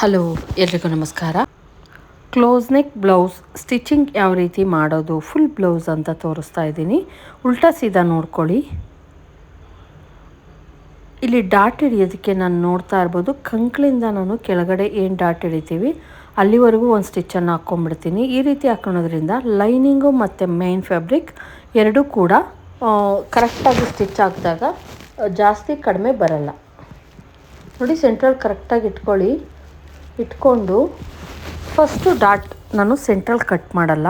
Hello, ಎಲ್ರಿಗೂ ನಮಸ್ಕಾರ. Close neck blouse stitching ಯಾವ ರೀತಿ ಮಾಡೋದು ಫುಲ್ ಬ್ಲೌಸ್ ಅಂತ ತೋರಿಸ್ತಾ ಇದ್ದೀನಿ. ಉಲ್ಟಾ ಸೀದಾ ನೋಡ್ಕೊಳ್ಳಿ. ಇಲ್ಲಿ ಡಾಟ್ ಹಿಡಿಯೋದಕ್ಕೆ ನಾನು ನೋಡ್ತಾ ಇರ್ಬೋದು. ಕಂಕ್ಳಿಂದ ನಾನು ಕೆಳಗಡೆ ಏನು ಡಾಟ್ ಹಿಡಿತೀವಿ, ಅಲ್ಲಿವರೆಗೂ ಒಂದು ಸ್ಟಿಚ್ಚನ್ನು ಹಾಕ್ಕೊಂಡ್ಬಿಡ್ತೀನಿ ಈ ರೀತಿ ಹಾಕೊಳೋದ್ರಿಂದ ಲೈನಿಂಗು ಮತ್ತು ಮೇನ್ ಫ್ಯಾಬ್ರಿಕ್ ಎರಡೂ ಕೂಡ ಕರೆಕ್ಟಾಗಿ ಸ್ಟಿಚ್ ಹಾಕಿದಾಗ ಜಾಸ್ತಿ ಕಡಿಮೆ ಬರಲ್ಲ. ನೋಡಿ ಸೆಂಟ್ರಲ್ ಕರೆಕ್ಟಾಗಿ ಇಟ್ಕೊಳ್ಳಿ. ಇಟ್ಕೊಂಡು ಫಸ್ಟು ಡಾಟ್ ನಾನು ಸೆಂಟ್ರಲ್ ಕಟ್ ಮಾಡಲ್ಲ.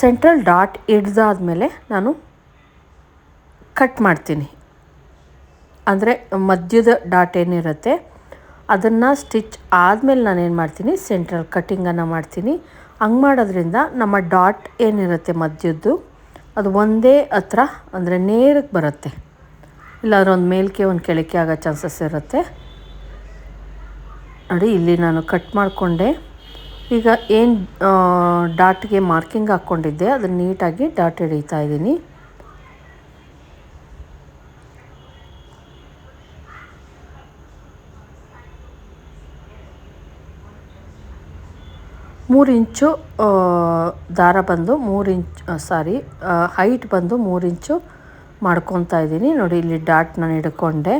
ಸೆಂಟ್ರಲ್ ಡಾಟ್ ಹಿಡ್ದಾದ್ಮೇಲೆ ನಾನು ಕಟ್ ಮಾಡ್ತೀನಿ. ಅಂದರೆ ಮಧ್ಯದ ಡಾಟ್ ಏನಿರುತ್ತೆ, ಅದನ್ನು ಸ್ಟಿಚ್ ಆದಮೇಲೆ ನಾನು ಏನು ಮಾಡ್ತೀನಿ ಸೆಂಟ್ರಲ್ ಕಟ್ಟಿಂಗನ್ನು ಮಾಡ್ತೀನಿ. ಹಂಗೆ ಮಾಡೋದ್ರಿಂದ ನಮ್ಮ ಡಾಟ್ ಏನಿರುತ್ತೆ ಮಧ್ಯದ್ದು, ಅದು ಒಂದೇ ಹತ್ರ ಅಂದರೆ ನೇರಕ್ಕೆ ಬರುತ್ತೆ. ಇಲ್ಲಾಂದ್ರೆ ಒಂದು ಮೇಲ್ಕೆ, ಒಂದು ಕೆಳಕ್ಕೆ ಆಗೋ ಚಾನ್ಸಸ್ ಇರುತ್ತೆ. ನೋಡಿ ಇಲ್ಲಿ ನಾನು ಕಟ್ ಮಾಡಿಕೊಂಡೆ. ಈಗ ಏನು ಡಾಟ್ಗೆ ಮಾರ್ಕಿಂಗ್ ಹಾಕ್ಕೊಂಡಿದ್ದೆ ಅದನ್ನು ನೀಟಾಗಿ ಡಾಟ್ ಹಿಡಿತಾ ಇದ್ದೀನಿ. ಮೂರು ಇಂಚು ದಾರ ಬಂದು ಮೂರು ಇಂಚ್ ಸಾರಿ ಹೈಟ್ ಬಂದು ಮೂರು ಇಂಚು ಮಾಡ್ಕೊತಾ ಇದ್ದೀನಿ. ನೋಡಿ, ಇಲ್ಲಿ ಡಾಟ್ ನಾನು ಹಿಡ್ಕೊಂಡೆ.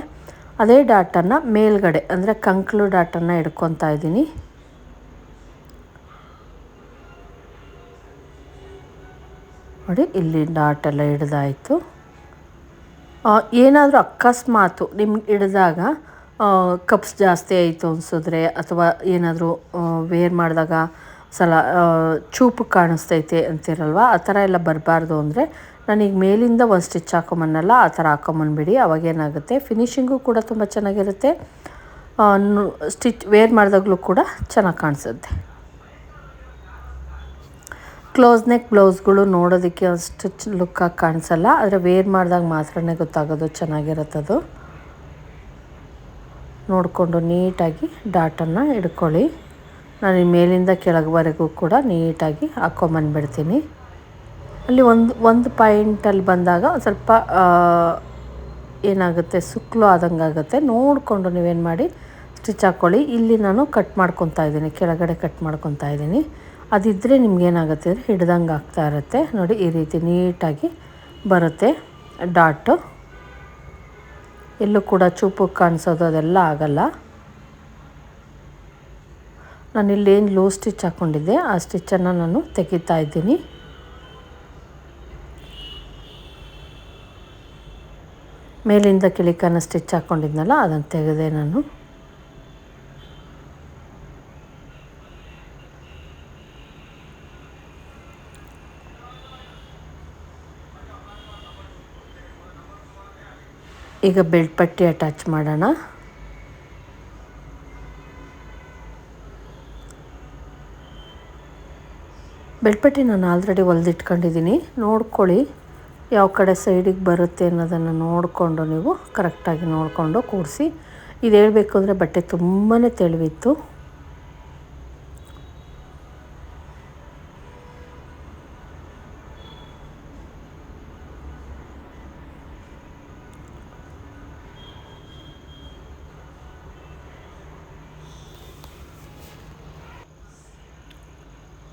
ಅದೇ ಡಾಟನ್ನು ಮೇಲ್ಗಡೆ, ಅಂದರೆ ಕಂಕ್ಳು ಡಾಟನ್ನು ಹಿಡ್ಕೊತಾ ಇದ್ದೀನಿ. ನೋಡಿ, ಇಲ್ಲಿ ಡಾಟೆಲ್ಲ ಹಿಡ್ದಾಯಿತು. ಏನಾದರೂ ಅಕಸ್ಮಾತು ನಿಮ್ಗೆ ಹಿಡಿದಾಗ ಕಪ್ಸ್ ಜಾಸ್ತಿ ಆಯಿತು ಅನಿಸಿದ್ರೆ, ಅಥವಾ ಏನಾದರೂ ವೇರ್ ಮಾಡಿದಾಗ ಸಲ ಚೂಪು ಕಾಣಿಸ್ತೈತೆ ಅಂತಿರಲ್ವ, ಆ ಥರ ಎಲ್ಲ ಬರಬಾರ್ದು ಅಂದರೆ ನಾನೀಗ ಮೇಲಿಂದ ಒಂದು ಸ್ಟಿಚ್ ಹಾಕೊಂಬನ್ನಲ್ಲ ಆ ಥರ ಹಾಕೊಂಬಂದ್ಬಿಡಿ ಅವಾಗೇನಾಗುತ್ತೆ ಫಿನಿಷಿಂಗು ಕೂಡ ತುಂಬ ಚೆನ್ನಾಗಿರುತ್ತೆ. ಸ್ಟಿಚ್ ವೇರ್ ಮಾಡಿದಾಗಲೂ ಕೂಡ ಚೆನ್ನಾಗಿ ಕಾಣಿಸುತ್ತೆ. ಕ್ಲೋಸ್ ನೆಕ್ ಬ್ಲೌಸ್ಗಳು ನೋಡೋದಕ್ಕೆ ಅಷ್ಟು ಲುಕ್ಕಾಗಿ ಕಾಣಿಸಲ್ಲ, ಆದರೆ ವೇರ್ ಮಾಡಿದಾಗ ಮಾತ್ರನೇ ಗೊತ್ತಾಗೋದು ಚೆನ್ನಾಗಿರುತ್ತದು ನೋಡಿಕೊಂಡು ನೀಟಾಗಿ ಡಾಟನ್ನು ಹಿಡ್ಕೊಳ್ಳಿ. ನಾನು ಮೇಲಿಂದ ಕೆಳಗವರೆಗೂ ಕೂಡ ನೀಟಾಗಿ ಹಾಕ್ಕೊಂಬಂದ್ಬಿಡ್ತೀನಿ ಅಲ್ಲಿ ಒಂದು ಒಂದು ಪಾಯಿಂಟಲ್ಲಿ ಬಂದಾಗ ಸ್ವಲ್ಪ ಏನಾಗುತ್ತೆ, ಸುಕ್ಲು ಆದಂಗೆ ಆಗುತ್ತೆ. ನೋಡಿಕೊಂಡು ನೀವೇನು ಮಾಡಿ, ಸ್ಟಿಚ್ ಹಾಕ್ಕೊಳ್ಳಿ ಇಲ್ಲಿ ನಾನು ಕಟ್ ಮಾಡ್ಕೊತಾ ಇದ್ದೀನಿ, ಕೆಳಗಡೆ ಕಟ್ ಮಾಡ್ಕೊತಾ ಇದ್ದೀನಿ. ಅದಿದ್ದರೆ ನಿಮ್ಗೇನಾಗುತ್ತೆ ಅಂದರೆ ಹಿಡ್ದಂಗೆ ಆಗ್ತಾ ಇರುತ್ತೆ. ನೋಡಿ, ಈ ರೀತಿ ನೀಟಾಗಿ ಬರುತ್ತೆ ಡಾಟು. ಎಲ್ಲೂ ಕೂಡ ಚೂಪು ಕಾಣಿಸೋದು ಅದೆಲ್ಲ ಆಗಲ್ಲ. ನಾನು ಇಲ್ಲೇನು ಲೋ ಸ್ಟಿಚ್ ಹಾಕ್ಕೊಂಡಿದ್ದೆ ಆ ಸ್ಟಿಚ್ಚನ್ನು ನಾನು ತೆಗಿತಾ ಇದ್ದೀನಿ. ಮೇಲಿಂದ ಕಿಳಿಕನ್ನು ಸ್ಟಿಚ್ ಹಾಕ್ಕೊಂಡಿದ್ನಲ್ಲ ಅದನ್ನು ತೆಗೆದೆ ನಾನು. ಈಗ ಬೆಲ್ಟ್ ಪಟ್ಟಿ ಅಟ್ಯಾಚ್ ಮಾಡೋಣ. ಬೆಲ್ಟ್ ಪಟ್ಟಿ ನಾನು ಆಲ್ರೆಡಿ ಹೊಲ್ದಿಟ್ಕೊಂಡಿದ್ದೀನಿ. ನೋಡ್ಕೊಳ್ಳಿ. ಯಾವ ಕಡೆ ಸೈಡಿಗೆ ಬರುತ್ತೆ ಅನ್ನೋದನ್ನು ನೋಡಿಕೊಂಡು ನೀವು ಕರೆಕ್ಟಾಗಿ ನೋಡಿಕೊಂಡು ಕೂರಿಸಿ. ಇದು ಹೇಳಬೇಕು ಅಂದರೆ ಬಟ್ಟೆ ತುಂಬಾ ತೆಳುವಿತ್ತು.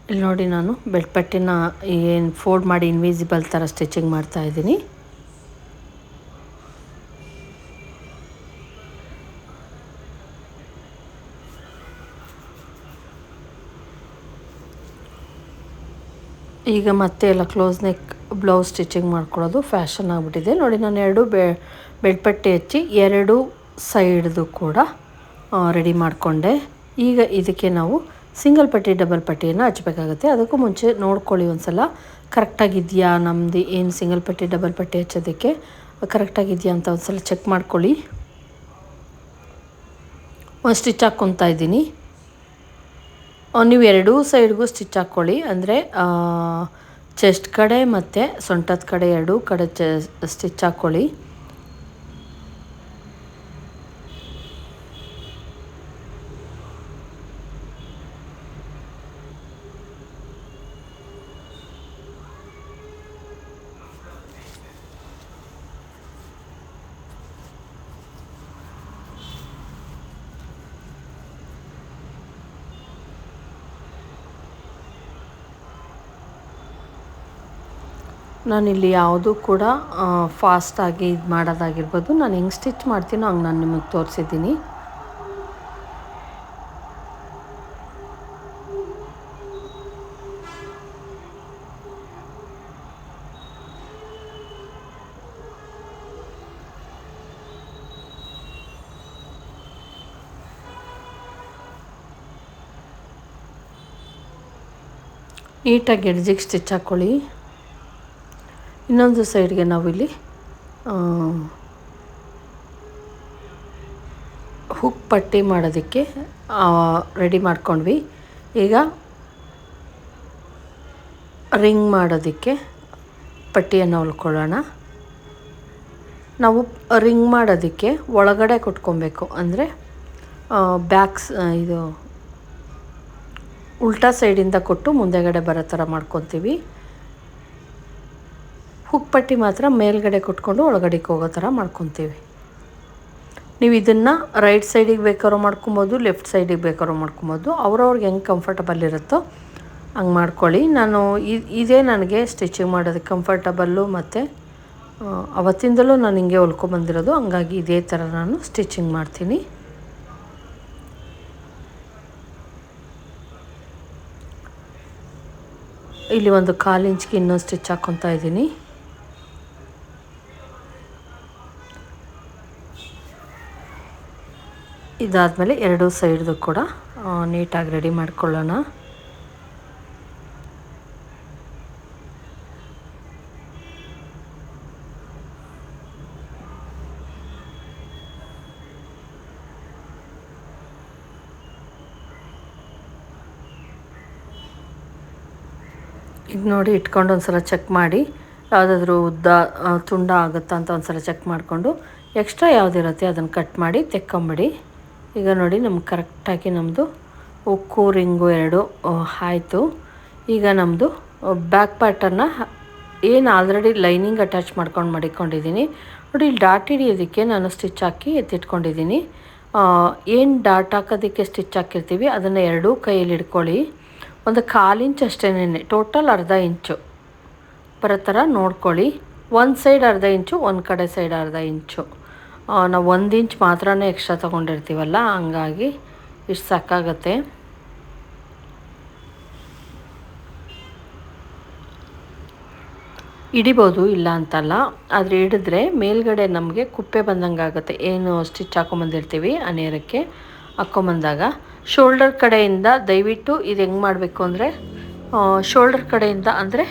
ಇಲ್ಲಿ ನೋಡಿ ನಾನು ಬೆಲ್ಟ್ ಪಟ್ಟಿನ ಏನು ಫೋಲ್ಡ್ ಮಾಡಿ ಇನ್ವಿಸಿಬಲ್ ಥರ ಸ್ಟಿಚಿಂಗ್ ಮಾಡ್ತಾ ಇದ್ದೀನಿ. ಈಗ ಮತ್ತೆ ಎಲ್ಲ ಕ್ಲೋಸ್ ನೆಕ್ ಬ್ಲೌಸ್ ಸ್ಟಿಚಿಂಗ್ ಮಾಡ್ಕೊಳ್ಳೋದು ಫ್ಯಾಷನ್ ಆಗಿಬಿಟ್ಟಿದೆ. ನೋಡಿ ನಾನು ಎರಡು ಬೆ ಬೆಲ್ಟ್ ಪಟ್ಟಿ ಹಚ್ಚಿ ಎರಡು ಸೈಡ್ದು ಕೂಡ ರೆಡಿ ಮಾಡಿಕೊಂಡೆ. ಈಗ ಇದಕ್ಕೆ ನಾವು ಸಿಂಗಲ್ ಪಟ್ಟಿ, ಡಬಲ್ ಪಟ್ಟಿಯನ್ನು ಹಚ್ಚಬೇಕಾಗುತ್ತೆ ಅದಕ್ಕೂ ಮುಂಚೆ ನೋಡ್ಕೊಳ್ಳಿ ಒಂದು ಸಲ ಕರೆಕ್ಟಾಗಿದೆಯಾ? ನಮ್ಮದು ಏನು ಸಿಂಗಲ್ ಪಟ್ಟಿ, ಡಬಲ್ ಪಟ್ಟಿ ಹಚ್ಚೋದಕ್ಕೆ ಕರೆಕ್ಟಾಗಿದೆಯಾ ಅಂತ ಒಂದು ಸಲ ಚೆಕ್ ಮಾಡ್ಕೊಳ್ಳಿ. ಒಂದು ಸ್ಟಿಚ್ ಹಾಕ್ಕೊತಾ ಇದ್ದೀನಿ. ನೀವು ಎರಡೂ ಸೈಡ್ಗೂ ಸ್ಟಿಚ್ ಹಾಕ್ಕೊಳ್ಳಿ. ಅಂದರೆ ಚೆಸ್ಟ್ ಕಡೆ ಮತ್ತು ಸೊಂಟದ ಕಡೆ ಎರಡೂ ಕಡೆ ಚ, ಸ್ಟಿಚ್ ಹಾಕ್ಕೊಳ್ಳಿ. ನಾನಿಲ್ಲಿ ಯಾವುದೂ ಕೂಡ ಫಾಸ್ಟಾಗಿ ಇದು ಮಾಡೋದಾಗಿರ್ಬೋದು. ನಾನು ಹೆಂಗೆ ಸ್ಟಿಚ್ ಮಾಡ್ತೀನೋ ಹಂಗೆ ನಾನು ನಿಮಗೆ ತೋರಿಸಿದ್ದೀನಿ. ನೀಟಾಗಿ ಎಡ್ಜಿಗೆ ಸ್ಟಿಚ್ ಹಾಕ್ಕೊಳ್ಳಿ ಇನ್ನೊಂದು ಸೈಡ್ಗೆ ನಾವಿಲ್ಲಿ ಹುಕ್ ಪಟ್ಟಿ ಮಾಡೋದಕ್ಕೆ ರೆಡಿ ಮಾಡ್ಕೊಂಡ್ವಿ. ಈಗ ರಿಂಗ್ ಮಾಡೋದಕ್ಕೆ ಪಟ್ಟಿಯನ್ನು ಹೊಲ್ಕೊಳ್ಳೋಣ. ನಾವು ರಿಂಗ್ ಮಾಡೋದಕ್ಕೆ ಒಳಗಡೆ ಕೊಟ್ಕೊಬೇಕು ಅಂದರೆ ಬ್ಯಾಕ್ಸ್ ಇದು ಉಲ್ಟಾ ಸೈಡಿಂದ ಕೊಟ್ಟು ಮುಂದೆಗಡೆ ಬರೋ ಥರ ಮಾಡ್ಕೊತೀವಿ. ಹುಕ್ ಪಟ್ಟಿ ಮಾತ್ರ ಮೇಲ್ಗಡೆ ಕೊಟ್ಕೊಂಡು ಒಳಗಡೆಗೆ ಹೋಗೋ ಥರ ಮಾಡ್ಕೊತೀವಿ. ನೀವು ಇದನ್ನು ರೈಟ್ ಸೈಡಿಗೆ ಬೇಕಾದ್ರೂ ಮಾಡ್ಕೊಬೋದು, ಲೆಫ್ಟ್ ಸೈಡಿಗೆ ಬೇಕಾದ್ರೂ ಮಾಡ್ಕೊಬೋದು. ಅವ್ರವ್ರಿಗೆ ಹೆಂಗೆ ಕಂಫರ್ಟಬಲ್ ಇರುತ್ತೋ ಹಂಗೆ ಮಾಡ್ಕೊಳ್ಳಿ. ನಾನು ಇದೇ ನನಗೆ ಸ್ಟಿಚಿಂಗ್ ಮಾಡೋದಕ್ಕೆ ಕಂಫರ್ಟಬಲ್ಲು ಮತ್ತು ಅವತ್ತಿಂದಲೂ ನಾನು ಹಿಂಗೆ ಹೊಲ್ಕೊಬಂದಿರೋದು ಹಂಗಾಗಿ ಇದೇ ಥರ ನಾನು ಸ್ಟಿಚಿಂಗ್ ಮಾಡ್ತೀನಿ. ಇಲ್ಲಿ ಒಂದು ಕಾಲು ಇಂಚ್ಗೆ ಇನ್ನೊಂದು ಸ್ಟಿಚ್ ಹಾಕ್ಕೊತಾ ಇದ್ದೀನಿ. ಇದಾದಮೇಲೆ ಎರಡು ಸೈಡ್ದು ಕೂಡ ನೀಟಾಗಿ ರೆಡಿ ಮಾಡ್ಕೊಳ್ಳೋಣ. ಈಗ ನೋಡಿ ಇಟ್ಕೊಂಡು ಒಂದು ಸಲ ಚೆಕ್ ಮಾಡಿ, ಯಾವುದಾದ್ರೂ ಉದ್ದ ತುಂಡ ಆಗುತ್ತಾ ಅಂತ ಒಂದು ಸಲ ಚೆಕ್ ಮಾಡಿಕೊಂಡು, ಎಕ್ಸ್ಟ್ರಾ ಯಾವುದಿರುತ್ತೆ ಅದನ್ನು ಕಟ್ ಮಾಡಿ ತೆಕ್ಕೊಂಬಿಡಿ. ಈಗ ನೋಡಿ ನಮ್ಗೆ ಕರೆಕ್ಟಾಗಿ ನಮ್ಮದು ಉಕ್ಕು, ರಿಂಗು ಎರಡು ಆಯಿತು. ಈಗ ನಮ್ಮದು ಬ್ಯಾಕ್ ಪ್ಯಾಟರ್ನ ಏನು ಆಲ್ರೆಡಿ ಲೈನಿಂಗ್ ಅಟ್ಯಾಚ್ ಮಾಡ್ಕೊಂಡು ಮಾಡಿಕೊಂಡಿದ್ದೀನಿ. ನೋಡಿ ಇಲ್ಲಿ ಡಾಟ್ ಹಿಡಿಯೋದಕ್ಕೆ ನಾನು ಸ್ಟಿಚ್ ಹಾಕಿ ಎತ್ತಿಟ್ಕೊಂಡಿದ್ದೀನಿ. ಏನು ಡಾಟ್ ಹಾಕೋದಕ್ಕೆ ಸ್ಟಿಚ್ ಹಾಕಿರ್ತೀವಿ, ಅದನ್ನು ಎರಡೂ ಕೈಯಲ್ಲಿ ಹಿಡ್ಕೊಳ್ಳಿ. ಒಂದು ಕಾಲು ಇಂಚ್ ಅಷ್ಟೇನೆ ಟೋಟಲ್ ಅರ್ಧ ಇಂಚು. ಬರೋ ಥರ ನೋಡ್ಕೊಳ್ಳಿ. ಒಂದು ಸೈಡ್ ಅರ್ಧ ಇಂಚು, ಒಂದು ಕಡೆ ಸೈಡ್ ಅರ್ಧ ಇಂಚು. ನಾವು ಒಂದು ಇಂಚ್ ಮಾತ್ರನೇ ಎಕ್ಸ್ಟ್ರಾ ತೊಗೊಂಡಿರ್ತೀವಲ್ಲ, ಹಂಗಾಗಿ ಇಷ್ಟು ಸಾಕಾಗತ್ತೆ. ಹಿಡಿಬೋದು ಇಲ್ಲ ಅಂತಲ್ಲ, ಆದರೆ ಹಿಡಿದ್ರೆ ಮೇಲ್ಗಡೆ ನಮಗೆ ಕುಪ್ಪೆ ಬಂದಂಗೆ ಆಗುತ್ತೆ. ಏನು ಸ್ಟಿಚ್ ಹಾಕೊಂಬಂದಿರ್ತೀವಿ ಆ ನೇರಕ್ಕೆ ಹಾಕ್ಕೊಂಬಂದಾಗ ಶೋಲ್ಡರ್ ಕಡೆಯಿಂದ ದಯವಿಟ್ಟು ಇದು ಹೆಂಗೆ ಮಾಡಬೇಕು ಅಂದರೆ ಶೋಲ್ಡರ್ ಕಡೆಯಿಂದ ಅಂದರೆ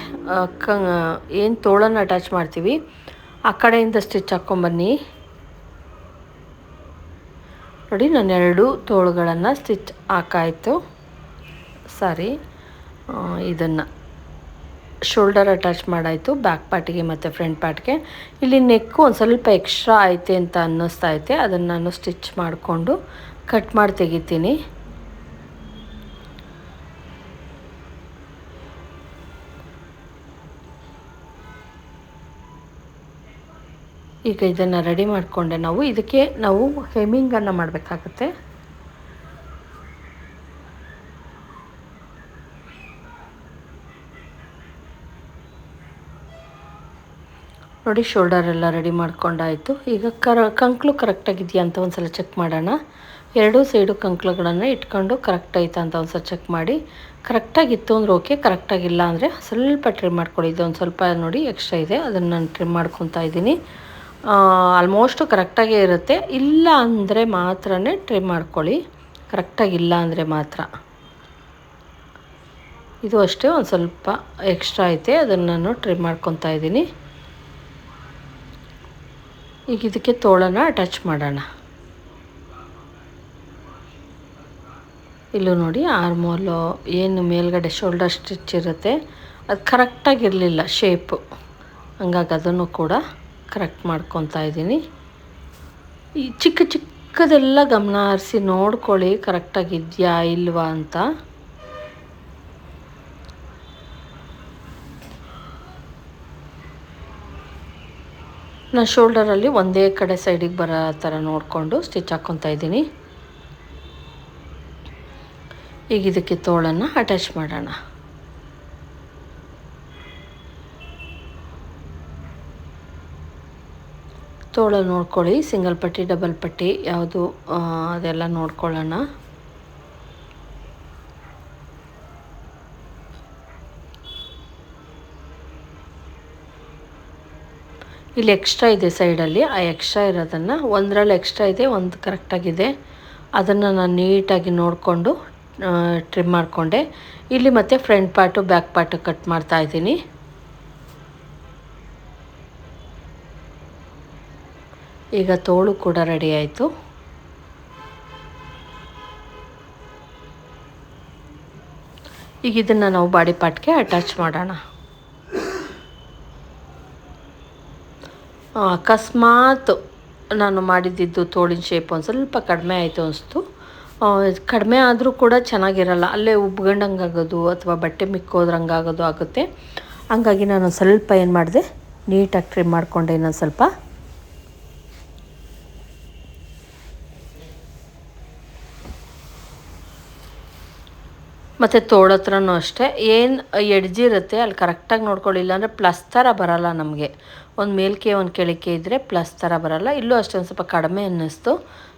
ಕ, ಏನು ತೋಳನ್ನು ಅಟ್ಯಾಚ್ ಮಾಡ್ತೀವಿ, ಆ ಕಡೆಯಿಂದ ಸ್ಟಿಚ್ ಹಾಕ್ಕೊಂಬನ್ನಿ ನೋಡಿ, ನಾನು ಎರಡು ತೋಳುಗಳನ್ನು ಸ್ಟಿಚ್ ಹಾಕಾಯಿತು. ಸಾರಿ. ಇದನ್ನು ಶೋಲ್ಡರ್ ಅಟ್ಯಾಚ್ ಮಾಡಾಯಿತು, ಬ್ಯಾಕ್ ಪಾರ್ಟಿಗೆ ಮತ್ತು ಫ್ರಂಟ್ ಪಾರ್ಟ್ಗೆ. ಇಲ್ಲಿ ನೆಕ್ಕು ಒಂದು ಸ್ವಲ್ಪ ಎಕ್ಸ್ಟ್ರಾ ಐತೆ ಅಂತ ಅನ್ನಿಸ್ತಾ ಐತೆ. ಅದನ್ನು ನಾನು ಸ್ಟಿಚ್ ಮಾಡಿಕೊಂಡು ಕಟ್ ಮಾಡಿ ತೆಗಿತೀನಿ. ಈಗ ಇದನ್ನು ರೆಡಿ ಮಾಡಿಕೊಂಡೆ ನಾವು. ಇದಕ್ಕೆ ನಾವು ಹೆಮ್ಮಿಂಗನ್ನು ಮಾಡಬೇಕಾಗತ್ತೆ. ನೋಡಿ ಶೋಲ್ಡರ್ ಎಲ್ಲ ರೆಡಿ ಮಾಡ್ಕೊಂಡಾಯಿತು. ಈಗ ಕರ ಕಂಕ್ಳು ಕರೆಕ್ಟಾಗಿದೆಯಾ ಅಂತ ಒಂದು ಸಲ ಚೆಕ್ ಮಾಡೋಣ. ಎರಡೂ ಸೈಡು ಕಂಕ್ಳುಗಳನ್ನು ಇಟ್ಕೊಂಡು ಕರೆಕ್ಟ್ ಆಯ್ತಾ ಅಂತ ಒಂದು ಸಲ ಚೆಕ್ ಮಾಡಿ ಕರೆಕ್ಟಾಗಿತ್ತು ಅಂದರೆ ಓಕೆ ಕರೆಕ್ಟಾಗಿಲ್ಲ ಅಂದರೆ ಸ್ವಲ್ಪ ಟ್ರಿಮ್ ಮಾಡ್ಕೊಳ್ಳಿ ಇದು ಒಂದು ಸ್ವಲ್ಪ ನೋಡಿ ಎಕ್ಸ್ಟ್ರಾ ಇದೆ. ಅದನ್ನು ನಾನು ಟ್ರಿಮ್ ಮಾಡ್ಕೊತಾ ಇದ್ದೀನಿ. ಆಲ್ಮೋಸ್ಟು ಕರೆಕ್ಟಾಗೇ ಇರುತ್ತೆ. ಇಲ್ಲ ಅಂದರೆ ಮಾತ್ರ ಟ್ರಿಮ್ ಮಾಡ್ಕೊಳ್ಳಿ. ಕರೆಕ್ಟಾಗಿಲ್ಲ ಅಂದರೆ ಮಾತ್ರ. ಇದು ಅಷ್ಟೇ ಒಂದು ಸ್ವಲ್ಪ ಎಕ್ಸ್ಟ್ರಾ ಐತೆ. ಅದನ್ನು ನಾನು ಟ್ರಿಮ್ ಮಾಡ್ಕೊತಾ ಇದ್ದೀನಿ. ಈಗ ಇದಕ್ಕೆ ತೋಳನ ಅಟ್ಯಾಚ್ ಮಾಡೋಣ. ಇಲ್ಲೂ ನೋಡಿ ಆರ್ಮೋಲು ಏನು ಮೇಲ್ಗಡೆ ಶೋಲ್ಡರ್ ಸ್ಟಿಚ್ ಇರುತ್ತೆ. ಅದು ಕರೆಕ್ಟಾಗಿರಲಿಲ್ಲ ಶೇಪು ಹಂಗಾಗಿ ಅದನ್ನು ಕೂಡ ಕರೆಕ್ಟ್ ಮಾಡ್ಕೊತಾ ಇದ್ದೀನಿ. ಈ ಚಿಕ್ಕ ಚಿಕ್ಕದೆಲ್ಲ ಗಮನ ಹರಿಸಿ ನೋಡ್ಕೊಳ್ಳಿ ಕರೆಕ್ಟಾಗಿದೆಯಾ ಇಲ್ವಾ ಅಂತ. ನಾನು ಶೋಲ್ಡರಲ್ಲಿ ಒಂದೇ ಕಡೆ ಸೈಡಿಗೆ ಬರೋ ಥರ ನೋಡಿಕೊಂಡು ಸ್ಟಿಚ್ ಹಾಕ್ಕೊತಾ ಇದ್ದೀನಿ. ಈಗ ಇದಕ್ಕೆ ತೋಳನ್ನು ಅಟ್ಯಾಚ್ ಮಾಡೋಣ. ತೋಳಲ್ಲಿ ನೋಡ್ಕೊಳ್ಳಿ ಸಿಂಗಲ್ ಪಟ್ಟಿ ಡಬಲ್ ಪಟ್ಟಿ, ಯಾವುದು ಅದೆಲ್ಲ ನೋಡ್ಕೊಳ್ಳೋಣ. ಇಲ್ಲಿ ಎಕ್ಸ್ಟ್ರಾ ಇದೆ ಸೈಡಲ್ಲಿ ಆ ಎಕ್ಸ್ಟ್ರಾ ಇರೋದನ್ನು ಒಂದರಲ್ಲಿ ಎಕ್ಸ್ಟ್ರಾ ಇದೆ, ಒಂದು ಕರೆಕ್ಟಾಗಿದೆ ಅದನ್ನು ನಾನು ನೀಟಾಗಿ ನೋಡಿಕೊಂಡು ಟ್ರಿಮ್ ಮಾಡಿಕೊಂಡೆ. ಇಲ್ಲಿ ಮತ್ತೆ front part back part cut ಮಾಡ್ತಾ ಇದ್ದೀನಿ. ಈಗ ತೋಳು ಕೂಡ ರೆಡಿ ಆಯಿತು. ಈಗ ಇದನ್ನು ನಾವು ಬಾಡಿ ಪಾರ್ಟ್ಗೆ ಅಟ್ಯಾಚ್ ಮಾಡೋಣ. ಅಕಸ್ಮಾತ್ ನಾನು ಮಾಡಿದ್ದಿದ್ದು ತೋಳಿನ ಶೇಪ್ ಒಂದು ಸ್ವಲ್ಪ ಕಡಿಮೆ ಆಯಿತು ಅನಿಸ್ತು. ಕಡಿಮೆ ಆದರೂ ಕೂಡ ಚೆನ್ನಾಗಿರಲ್ಲ. ಅಲ್ಲೇ ಉಬ್ಗಂಡಂಗಾಗೋದು ಅಥವಾ ಬಟ್ಟೆ ಮಿಕ್ಕೋದ್ರಂಗಾಗೋದು ಆಗುತ್ತೆ. ಹಂಗಾಗಿ ನಾನು ಸ್ವಲ್ಪ ಏನು ಮಾಡಿದೆ, ನೀಟಾಗಿ ಟ್ರಿಮ್ ಮಾಡಿಕೊಂಡೆ ಇನ್ನೊಂದು ಸ್ವಲ್ಪ. ಮತ್ತು ತೋಳತ್ರನೂ ಅಷ್ಟೇ. ಏನು ಎಡ್ಜಿರುತ್ತೆ ಅಲ್ಲಿ ಕರೆಕ್ಟಾಗಿ ನೋಡ್ಕೊಳ್ಳಿಲ್ಲ ಅಂದರೆ ಪ್ಲಸ್ ಥರ ಬರಲ್ಲ ನಮಗೆ. ಒಂದು ಮೇಲ್ಕೆ, ಒಂದು ಕೆಳಕ್ಕೆ ಇದ್ದರೆ ಪ್ಲಸ್ ಥರ ಬರಲ್ಲ. ಇಲ್ಲೂ ಅಷ್ಟೊಂದು ಸ್ವಲ್ಪ ಕಡಿಮೆ ಅನ್ನಿಸ್ತು.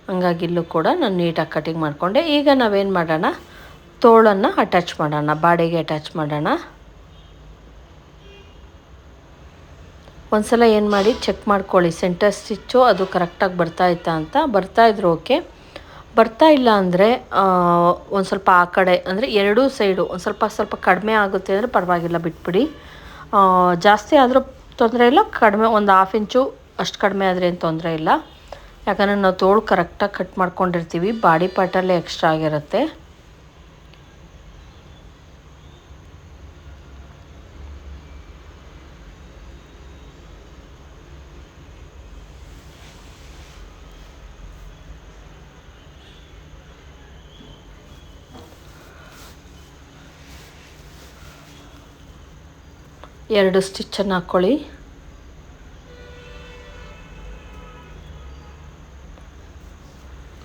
ಹಂಗಾಗಿ ಇಲ್ಲೂ ಕೂಡ ನಾನು ನೀಟಾಗಿ ಕಟಿಂಗ್ ಮಾಡಿಕೊಂಡೆ. ಈಗ ನಾವೇನು ಮಾಡೋಣ? ತೋಳನ್ನು ಅಟ್ಯಾಚ್ ಮಾಡೋಣ. ಬಾಡಿಗೆ ಅಟ್ಯಾಚ್ ಮಾಡೋಣ. ಒಂದು ಸಲ ಏನು ಮಾಡಿ? ಚೆಕ್ ಮಾಡ್ಕೊಳ್ಳಿ. ಸೆಂಟರ್ ಸ್ಟಿಚ್ಚು ಅದು ಕರೆಕ್ಟಾಗಿ ಬರ್ತಾ ಇತ್ತಾ ಅಂತ. ಬರ್ತಾ ಇದ್ರು ಓಕೆ ಬರ್ತಾ ಇಲ್ಲ ಅಂದರೆ ಒಂದು ಸ್ವಲ್ಪ ಆ ಕಡೆ, ಅಂದರೆ ಎರಡೂ ಸೈಡು ಒಂದು ಸ್ವಲ್ಪ ಸ್ವಲ್ಪ ಕಡಿಮೆ ಆಗುತ್ತೆ ಅಂದರೆ ಪರವಾಗಿಲ್ಲ, ಬಿಟ್ಬಿಡಿ. ಜಾಸ್ತಿ ಆದರೂ ತೊಂದರೆ ಇಲ್ಲ, ಕಡಿಮೆ ಒಂದು ಹಾಫ್ ಇಂಚು ಅಷ್ಟು ಕಡಿಮೆ ಆದರೆ ಏನು ತೊಂದರೆ ಇಲ್ಲ. ಯಾಕಂದರೆ ನಾವು ತೋಳು ಕರೆಕ್ಟಾಗಿ ಕಟ್ ಮಾಡ್ಕೊಂಡಿರ್ತೀವಿ, ಬಾಡಿ ಪಾರ್ಟಲ್ಲೇ ಎಕ್ಸ್ಟ್ರಾ ಆಗಿರುತ್ತೆ. ಎರಡು ಸ್ಟಿಚ್ಚನ್ನು ಹಾಕ್ಕೊಳ್ಳಿ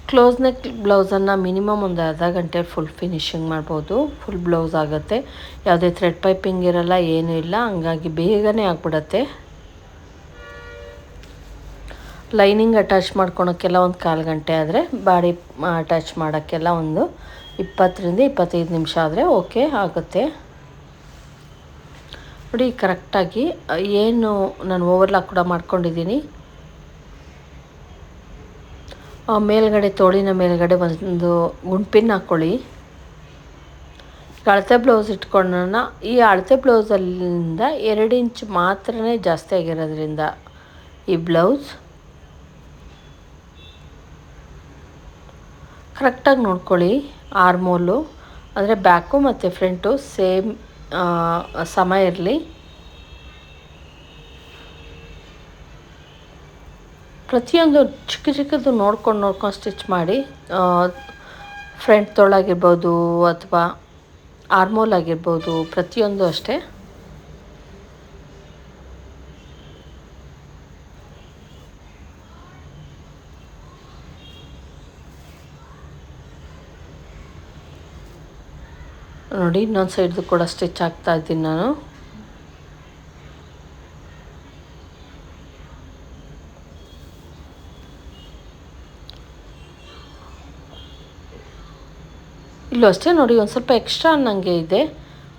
ಕ್ಲೋಸ್ ನೆಕ್ ಬ್ಲೌಸನ್ನು ಮಿನಿಮಮ್ ಒಂದು ಅರ್ಧ ಗಂಟೆ ಫುಲ್ ಫಿನಿಶಿಂಗ್ ಮಾಡ್ಬೋದು. ಫುಲ್ ಬ್ಲೌಸ್ ಆಗುತ್ತೆ. ಯಾವುದೇ ಥ್ರೆಡ್ ಪೈಪಿಂಗ್ ಇರಲ್ಲ, ಏನೂ ಇಲ್ಲ. ಹಂಗಾಗಿ ಬೇಗನೆ ಆಗ್ಬಿಡತ್ತೆ. ಲೈನಿಂಗ್ ಅಟ್ಯಾಚ್ ಮಾಡ್ಕೊಳೋಕ್ಕೆಲ್ಲ ಒಂದು ಕಾಲು ಗಂಟೆ ಆದರೆ, ಬಾಡಿ ಅಟ್ಯಾಚ್ ಮಾಡೋಕ್ಕೆಲ್ಲ ಒಂದು ಇಪ್ಪತ್ತರಿಂದ ಇಪ್ಪತ್ತೈದು ನಿಮಿಷ ಆದರೆ ಓಕೆ ಆಗುತ್ತೆ. ನೋಡಿ, ಕರೆಕ್ಟಾಗಿ ಏನು ನಾನು ಓವರ್ಲಾಕ್ ಕೂಡ ಮಾಡ್ಕೊಂಡಿದ್ದೀನಿ. ಮೇಲ್ಗಡೆ ತೋಳಿನ ಮೇಲ್ಗಡೆ ಒಂದು ಗುಂಪಿನ ಹಾಕ್ಕೊಳ್ಳಿ ಅಳತೆ ಬ್ಲೌಸ್ ಇಟ್ಕೊಂಡೋಣ. ಈ ಅಳತೆ ಬ್ಲೌಸಲ್ಲಿಂದ ಎರಡು ಇಂಚ್ ಮಾತ್ರ ಜಾಸ್ತಿ ಆಗಿರೋದ್ರಿಂದ ಈ ಬ್ಲೌಸ್. ಕರೆಕ್ಟಾಗಿ ನೋಡ್ಕೊಳ್ಳಿ, ಆರ್ಮೋಲು, ಅಂದರೆ ಬ್ಯಾಕು ಮತ್ತು ಫ್ರಂಟು ಸೇಮ್ ಸಮ ಇರಲಿ. ಪ್ರತಿಯೊಂದು ಚಿಕ್ಕ ಚಿಕ್ಕದು ನೋಡ್ಕೊಂಡು ನೋಡ್ಕೊಂಡು ಸ್ಟಿಚ್ ಮಾಡಿ ಫ್ರಂಟ್ ತೋಳಾಗಿರ್ಬೋದು ಅಥವಾ ಆರ್ಮೋಲ್ ಆಗಿರ್ಬೋದು ಪ್ರತಿಯೊಂದು ಅಷ್ಟೇ. ನೋಡಿ, ಇನ್ನೊಂದು ಸೈಡ್ದು ಕೂಡ ಸ್ಟಿಚ್ ಹಾಕ್ತಾ ಇದ್ದೀನಿ ನಾನು. ಇಲ್ಲೂ ಅಷ್ಟೇ ನೋಡಿ, ಒಂದು ಸ್ವಲ್ಪ ಎಕ್ಸ್ಟ್ರಾ ಅನ್ನಂಗೆ ಇದೆ.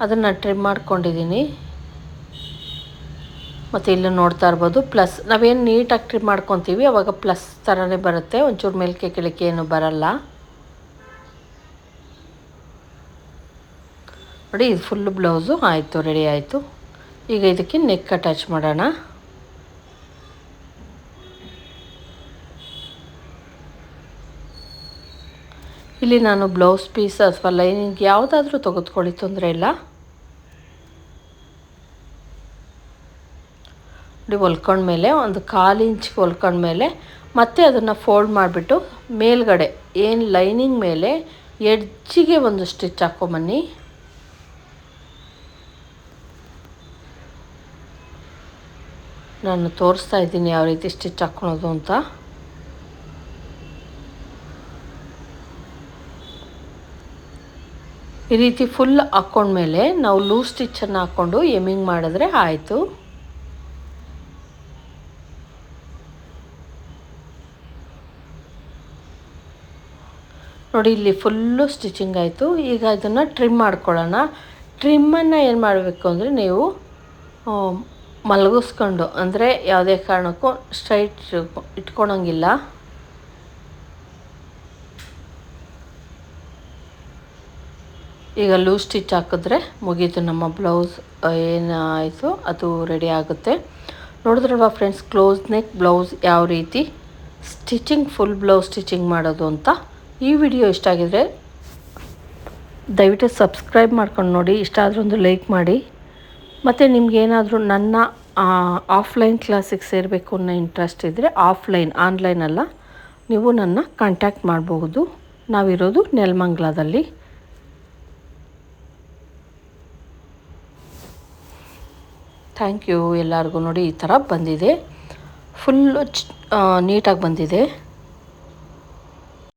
ಅದನ್ನು ಟ್ರಿಮ್ ಮಾಡ್ಕೊಂಡಿದ್ದೀನಿ. ಮತ್ತು ಇಲ್ಲೂ ನೋಡ್ತಾ ಇರ್ಬೋದು ಪ್ಲಸ್ ನಾವೇನು ನೀಟಾಗಿ ಟ್ರಿಮ್ ಮಾಡ್ಕೊತೀವಿ, ಅವಾಗ ಪ್ಲಸ್ ಥರನೇ ಬರುತ್ತೆ. ಒಂಚೂರು ಮೇಲ್ಕೆ ಕೆಳಕ್ಕೆ ಏನು ಬರಲ್ಲ. ನೋಡಿ, ಇದು ಫುಲ್ ಬ್ಲೌಸು ಆಯಿತು ರೆಡಿ ಆಯಿತು. ಈಗ ಇದಕ್ಕೆ ನೆಕ್ ಅಟ್ಯಾಚ್ ಮಾಡೋಣ. ಇಲ್ಲಿ ನಾನು ಬ್ಲೌಸ್ ಪೀಸ್ ಅಥವಾ ಲೈನಿಂಗ್ ಯಾವುದಾದ್ರೂ ತೆಗೆದುಕೊಳ್ಳಿ, ತೊಂದರೆ ಇಲ್ಲ. ನೋಡಿ ಹೊಲ್ಕೊಂಡ್ಮೇಲೆ ಒಂದು ಕಾಲು ಇಂಚ್ಗೆ ಹೊಲ್ಕೊಂಡ್ಮೇಲೆ ಮತ್ತೆ ಅದನ್ನು ಫೋಲ್ಡ್ ಮಾಡಿಬಿಟ್ಟು ಮೇಲ್ಗಡೆ, ಏನು ಲೈನಿಂಗ್ ಮೇಲೆ ಎಡ್ಜಿಗೆ ಒಂದು ಸ್ಟಿಚ್ ಹಾಕ್ಕೊಂಬನ್ನಿ ನಾನು ತೋರಿಸ್ತಾ ಇದ್ದೀನಿ ಯಾವ ರೀತಿ ಸ್ಟಿಚ್ ಹಾಕ್ಕೊಳೋದು ಅಂತ. ಈ ರೀತಿ ಫುಲ್ ಹಾಕ್ಕೊಂಡ್ಮೇಲೆ ನಾವು ಲೂಸ್ ಸ್ಟಿಚ್ಚನ್ನು ಹಾಕ್ಕೊಂಡು ಎಮ್ಮಿಂಗ್ ಮಾಡಿದ್ರೆ ಆಯಿತು. ನೋಡಿ ಇಲ್ಲಿ ಫುಲ್ಲು ಸ್ಟಿಚಿಂಗ್ ಆಯಿತು. ಈಗ ಇದನ್ನು ಟ್ರಿಮ್ ಮಾಡ್ಕೊಳ್ಳೋಣ. ಟ್ರಿಮ್ಮನ್ನು ಏನು ಮಾಡಬೇಕು ಅಂದರೆ ನೀವು ಮಲಗಿಸ್ಕೊಂಡು, ಅಂದರೆ ಯಾವುದೇ ಕಾರಣಕ್ಕೂ ಸ್ಟ್ರೈಟ್ ಇಟ್ಕೊಳಂಗಿಲ್ಲ ಈಗ ಲೂಸ್ ಸ್ಟಿಚ್ ಹಾಕಿದ್ರೆ ಮುಗೀತು ನಮ್ಮ ಬ್ಲೌಸ್ ಏನಾಯಿತು, ಅದು ರೆಡಿ ಆಗುತ್ತೆ. ನೋಡಿದ್ರಲ್ವ ಫ್ರೆಂಡ್ಸ್ ಕ್ಲೋಸ್ ನೆಕ್ ಬ್ಲೌಸ್ ಯಾವ ರೀತಿ? ಸ್ಟಿಚಿಂಗ್ ಫುಲ್ ಬ್ಲೌಸ್ ಸ್ಟಿಚಿಂಗ್ ಮಾಡೋದು ಅಂತ. ಈ ವಿಡಿಯೋ ಇಷ್ಟ ಆಗಿದ್ರೆ ದಯವಿಟ್ಟು ಸಬ್ಸ್ಕ್ರೈಬ್ ಮಾಡ್ಕೊಂಡು ನೋಡಿ. ಇಷ್ಟ ಆದರೂ ಒಂದು ಲೈಕ್ ಮಾಡಿ. ಮತ್ತು ನಿಮಗೇನಾದರೂ ನನ್ನ ಆಫ್ಲೈನ್ ಕ್ಲಾಸಿಗೆ ಸೇರಬೇಕು ಅನ್ನೋ ಇಂಟ್ರೆಸ್ಟ್ ಇದ್ದರೆ ಆಫ್ಲೈನ್ ಆನ್ಲೈನಲ್ಲ ನೀವು ನನ್ನ ಕಾಂಟ್ಯಾಕ್ಟ್ ಮಾಡಬಹುದು ನಾವಿರೋದು ನೆಲಮಂಗ್ಲದಲ್ಲಿ. ಥ್ಯಾಂಕ್ ಯು ಎಲ್ಲರಿಗೂ ನೋಡಿ, ಈ ಥರ ಬಂದಿದೆ. ಫುಲ್ಲು ನೀಟಾಗಿ ಬಂದಿದೆ.